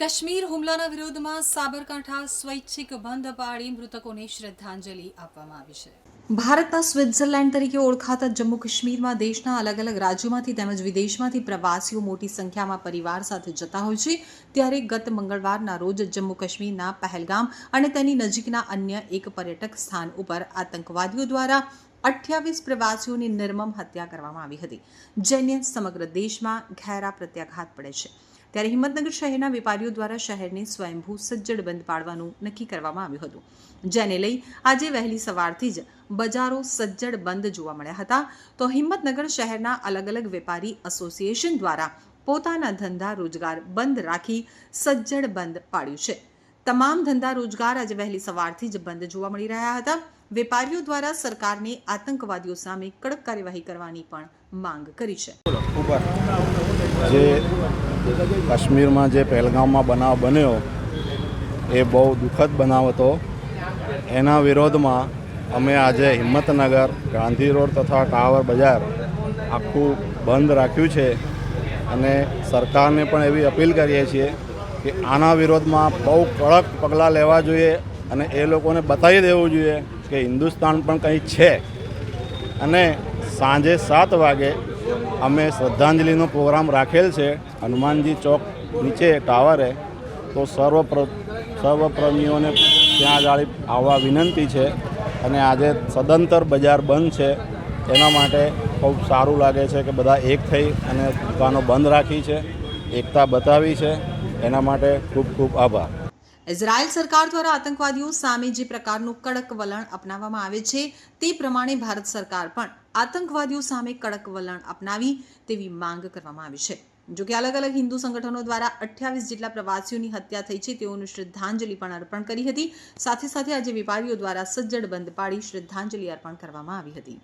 કાશ્મીર હુમલાના વિરોધમાં સાબરકાંઠા સ્વૈચ્છિક બંધ પાડી મૃતકોને શ્રદ્ધાંજલિ આપવામાં આવી છે. ભારતના સ્વિટ્ઝરલેન્ડ તરીકે ઓળખાતા જમ્મુ કાશ્મીરમાં દેશના અલગ અલગ રાજ્યોમાંથી તેમજ વિદેશમાંથી પ્રવાસીઓ મોટી સંખ્યામાં પરિવાર સાથે જતા હોય છે. ત્યારે ગત મંગળવારના રોજ જમ્મુ કાશ્મીરના પહેલગામ અને તેની નજીકના અન્ય એક પર્યટક સ્થાન ઉપર આતંકવાદીઓ દ્વારા અઠ્યાવીસ પ્રવાસીઓની નિર્મમ હત્યા કરવામાં આવી હતી, જેને સમગ્ર દેશમાં ઘેરા પ્રત્યાઘાત પડે છે. ત્યારે હિંમતનગર શહેરના વેપારીઓ દ્વારા શહેરને સ્વયંભૂ સજ્જડ બંધ પાડવાનું નક્કી કરવામાં આવ્યું હતું. જેને લઈ આજે વહેલી સવારથી જ બજારો સજ્જડ બંધ જોવા મળ્યા હતા. તો હિંમતનગર શહેરના અલગ અલગ વેપારી એસોસિએશન દ્વારા પોતાના ધંધા રોજગાર બંધ રાખી સજ્જડ બંધ પાડ્યું છે. તમામ ધંધા રોજગાર આજે વહેલી સવારથી જ બંધ જોવા મળી રહ્યા હતા. વેપારીઓ દ્વારા સરકારને આતંકવાદીઓ સામે કડક કાર્યવાહી કરવાની પણ માંગ કરી છે. જે કાશ્મીરમાં જે પહેલગામમાં બનાવ બન્યો, એ બહુ દુઃખદ બનાવ હતો. એના વિરોધમાં અમે આજે હિંમતનગર, ગાંધી રોડ તથા ટાવર બજાર આખું બંધ રાખ્યું છે અને સરકારને પણ એવી અપીલ કરીએ છીએ કે આના વિરોધમાં બહુ કડક પગલાં લેવા જોઈએ અને એ લોકોને બતાવી દેવું જોઈએ કે હિન્દુસ્તાન પણ કંઈ છે. અને સાંજે સાત વાગે અમે શ્રદ્ધાંજલિનો પ્રોગ્રામ રાખેલ છે. હનુમાનજી ચોક નીચે ટાવરે તો સર્વ પ્ર- સર્વપ્રેમીઓને ત્યાં આગળ આવવા વિનંતી છે અને આજે સદંતર બજાર બંધ છે. એના માટે ખૂબ સારું લાગે છે કે બધા એક થઈ અને દુકાનો બંધ રાખી છે. એકતા બતાવી છે. એના માટે ખૂબ ખૂબ આભાર. ઇઝરાયલ સરકાર દ્વારા આતંકવાદીઓ સામે જે પ્રકારનું કડક વલણ અપનાવવામાં આવે છે, તે પ્રમાણે ભારત સરકાર પણ આતંકવાદીઓ સામે કડક વલણ અપનાવી તેવી માંગ કરવામાં આવી છે. જો કે અલગ અલગ હિન્દુ સંગઠનો દ્વારા અઠ્યાવીસ જેટલા પ્રવાસીઓની હત્યા થઈ છે, તેઓને શ્રદ્ધાંજલિ પણ અર્પણ કરી હતી. સાથે સાથે આજે વેપારીઓ દ્વારા સજ્જડ બંધ પાડી શ્રદ્ધાંજલિ અર્પણ કરવામાં આવી હતી.